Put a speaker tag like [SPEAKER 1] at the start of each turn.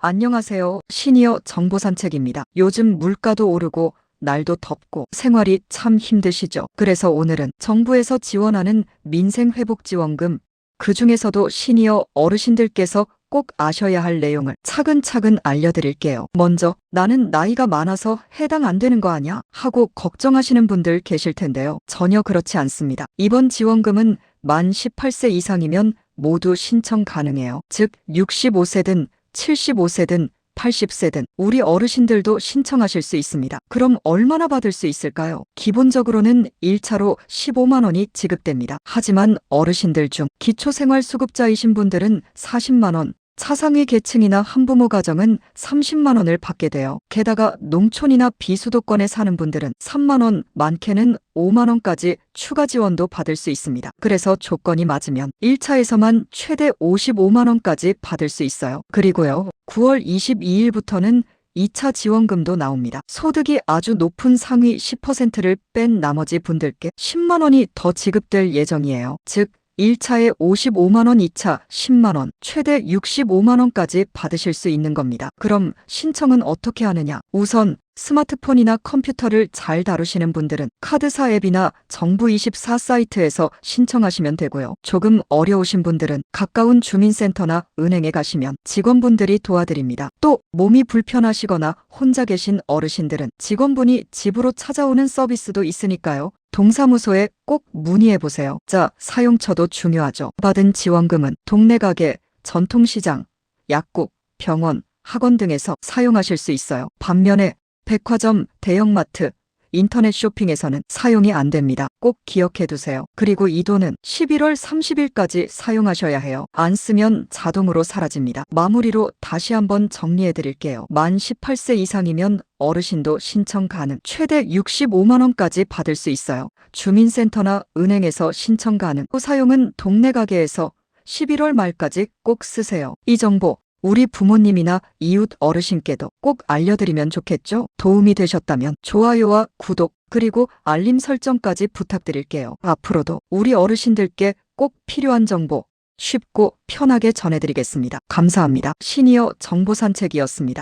[SPEAKER 1] 안녕하세요. 시니어 정보산책입니다. 요즘 물가도 오르고 날도 덥고 생활이 참 힘드시죠? 그래서 오늘은 정부에서 지원하는 민생회복지원금, 그 중에서도 시니어 어르신들께서 꼭 아셔야 할 내용을 차근차근 알려드릴게요. 먼저, 나는 나이가 많아서 해당 안 되는 거 아냐? 하고 걱정하시는 분들 계실 텐데요. 전혀 그렇지 않습니다. 이번 지원금은 만 18세 이상이면 모두 신청 가능해요. 즉, 65세든 75세든 80세든 우리 어르신들도 신청하실 수 있습니다. 그럼 얼마나 받을 수 있을까요? 기본적으로는 1차로 15만 원이 지급됩니다. 하지만 어르신들 중 기초생활수급자이신 분들은 40만 원, 차상위 계층이나 한부모 가정은 30만 원을 받게 돼요. 게다가 농촌이나 비수도권에 사는 분들은 3만 원, 많게는 5만 원까지 추가 지원도 받을 수 있습니다. 그래서 조건이 맞으면 1차에서만 최대 55만 원까지 받을 수 있어요. 그리고요. 9월 22일부터는 2차 지원금도 나옵니다. 소득이 아주 높은 상위 10%를 뺀 나머지 분들께 10만 원이 더 지급될 예정이에요. 즉 1차에 55만 원, 2차 10만 원, 최대 65만 원까지 받으실 수 있는 겁니다. 그럼 신청은 어떻게 하느냐? 우선 스마트폰이나 컴퓨터를 잘 다루시는 분들은 카드사 앱이나 정부24 사이트에서 신청하시면 되고요. 조금 어려우신 분들은 가까운 주민센터나 은행에 가시면 직원분들이 도와드립니다. 또 몸이 불편하시거나 혼자 계신 어르신들은 직원분이 집으로 찾아오는 서비스도 있으니까요. 동사무소에 꼭 문의해 보세요. 자, 사용처도 중요하죠. 받은 지원금은 동네 가게, 전통시장, 약국, 병원, 학원 등에서 사용하실 수 있어요. 반면에 백화점, 대형마트, 인터넷 쇼핑에서는 사용이 안 됩니다. 꼭 기억해 두세요. 그리고 이 돈은 11월 30일까지 사용하셔야 해요. 안 쓰면 자동으로 사라집니다. 마무리로 다시 한번 정리해 드릴게요. 만 18세 이상이면 어르신도 신청 가능. 최대 65만 원까지 받을 수 있어요. 주민센터나 은행에서 신청 가능. 후 사용은 동네 가게에서 11월 말까지 꼭 쓰세요. 이 정보 우리 부모님이나 이웃 어르신께도 꼭 알려드리면 좋겠죠? 도움이 되셨다면 좋아요와 구독, 그리고 알림 설정까지 부탁드릴게요. 앞으로도 우리 어르신들께 꼭 필요한 정보 쉽고 편하게 전해드리겠습니다. 감사합니다. 시니어 정보산책이었습니다.